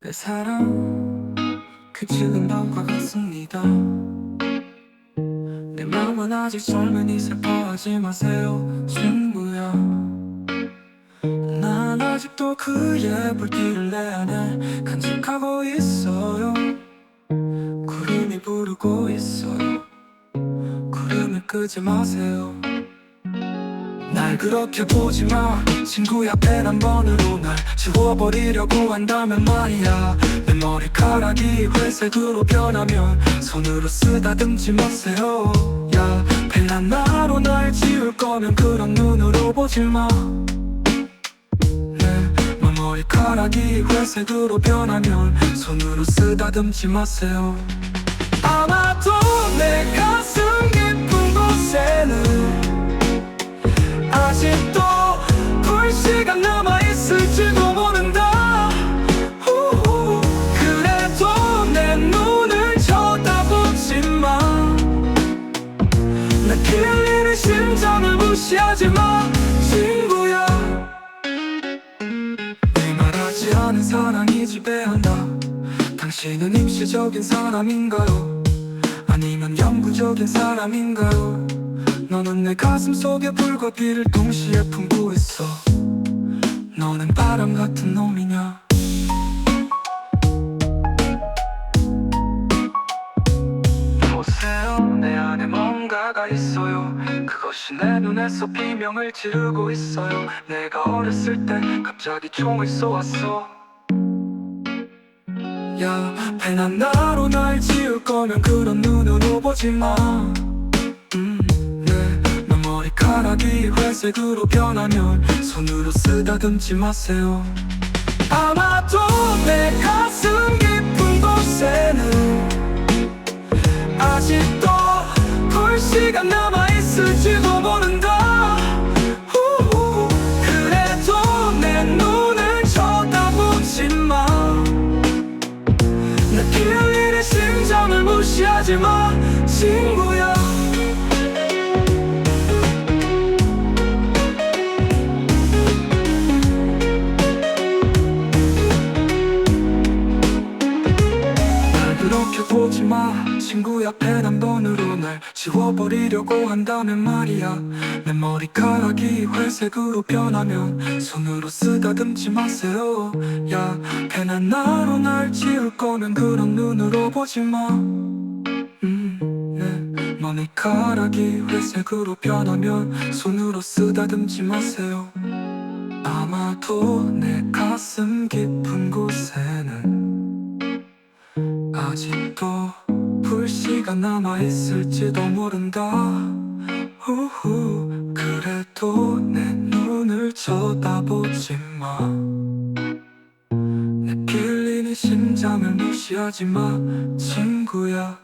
내 사랑 그 지금 밤과 같습니다. 내 마음은 아직 젊으니 슬퍼하지 마세요 친구야. 난 아직도 그의 불길을 내 안에 간직하고 있어요. 구름이 부르고 있어요. 구름을 끄지 마세요. 날 그렇게 보지 마. 친구야 펜한 번으로 날 지워버리려고 한다면 말이야. 내 머리카락이 회색으로 변하면 손으로 쓰다듬지 마세요. 야펜 하나로 날 지울 거면 그런 눈으로 보지 마. 내 머리카락이 회색으로 변하면 손으로 쓰다듬지 마세요. 아마 하지 마 친구야. 네 말하지 않은 사랑이 지배한다. 당신은 임시적인 사람인가요. 아니면 영구적인 사람인가요. 너는 내 가슴 속에 불과 비를 동시에 품고 있어. 너는 바람 같은 놈이냐? 보세요 내 안에 뭔가가 있어요 내 눈에서 비명을 지르고 있어요 내가 어렸을 때 갑자기 총을 쏘았어 야, 펜 하나로 날 지울 거면 그런 눈으로 보지 마. 음, 네, 내 머리카락이 회색으로 변하면 손으로 쓰다듬지 마세요. 아마도 내 가슴 깊은 곳에는 아직도 불씨가 남아 모른다. 후후. 그래도 내 눈을 쳐다보지 마. 나 kil리는 심장을 무시하지 마 친구야 날 그렇게 보지 마 친구야 펜한 번으로 날 지워버리려고 한다면 말이야. 내 머리카락이 회색으로 변하면 손으로 쓰다듬지 마세요. 야펜 하나로 날 지울 거면 그런 눈으로 보지 마. 음, 네. 머리카락이 회색으로 변하면 손으로 쓰다듬지 마세요. 아마도 내 가슴 깊은 곳에는 아직도 불씨가 남아있을지도 모른다. 우후 그래도 내 눈을 쳐다보지 마내 kil리는 심장을 무시하지 마 친구야